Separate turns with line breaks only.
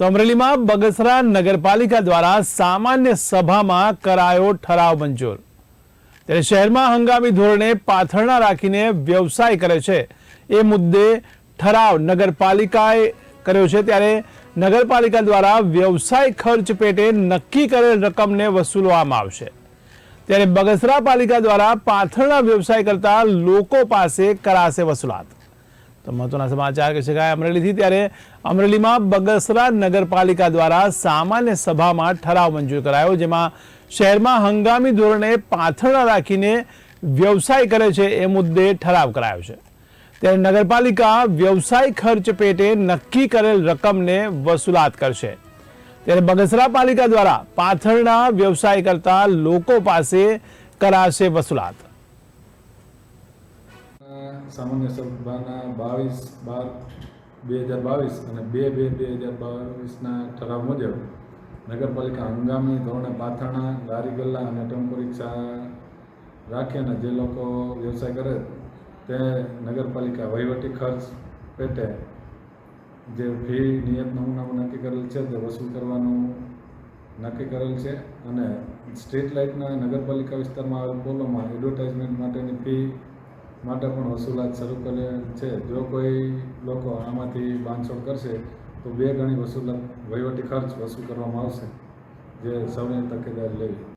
તો અમરેલીમાં બગસરા નગરપાલિકા દ્વારા સામાન્ય સભામાં કરાયો ઠરાવ મંજૂર. ત્યારે શહેરમાં હંગામી ધોરણે પાથરણા રાખીને વ્યવસાય કરે છે. એ મુદ્દે ઠરાવ નગરપાલિકાએ કર્યો છે. ત્યારે નગરપાલિકા દ્વારા વ્યવસાય ખર્ચ પેટે નક્કી કરેલ રકમને વસૂલવામાં આવશે. ત્યારે બગસરા પાલિકા દ્વારા પાથરણા વ્યવસાય કરતા લોકો પાસે કરાશે વસૂલાત. તો મહત્વના સમાચાર કહી શકાય અમરેલીથી ત્યારે અમરેલીમાં બગસરા નગરપાલિકા દ્વારા સામાન્ય સભામાં ઠરાવ મંજૂર કરાયો, જેમાં શહેરમાં હંગામી ધોરણે પાથરણા રાખીને વ્યવસાય કરે છે એ મુદ્દે ઠરાવ કરાયો છે. ત્યારે નગરપાલિકા વ્યવસાય ખર્ચ પેટે નક્કી કરેલ રકમને વસૂલાત કરશે. ત્યારે બગસરા પાલિકા દ્વારા પાથરણા વ્યવસાય કરતા લોકો પાસે કરાશે વસૂલાત.
સામાન્ય સભાના બાવીસ બાર બે હજાર બાવીસ અને બે બે બે હજાર બાવીસના ઠરાવ મુજબ નગરપાલિકા હંગામી ધોરણે પાથરણા, લારી ગલ્લા અને ટેમ્પો રિક્ષા રાખી અને જે લોકો વ્યવસાય કરે તે નગરપાલિકા વહીવટી ખર્ચ પેટે જે ફી, નિયત નમૂનામાં નક્કી કરેલ છે તે વસૂલ કરવાનું નક્કી કરેલ છે અને સ્ટ્રીટ લાઇટના નગરપાલિકા વિસ્તારમાં આવેલ પોલોમાં એડવર્ટાઇઝમેન્ટ માટેની ફી માટે પણ વસૂલાત શરૂ કરેલ છે. જો કોઈ લોકો આમાંથી બાંધછોડ કરશે, તો બે ગણી વસૂલાત વહીવટી ખર્ચ વસૂલ કરવામાં આવશે, જે સૌને તકેદારી લેવી.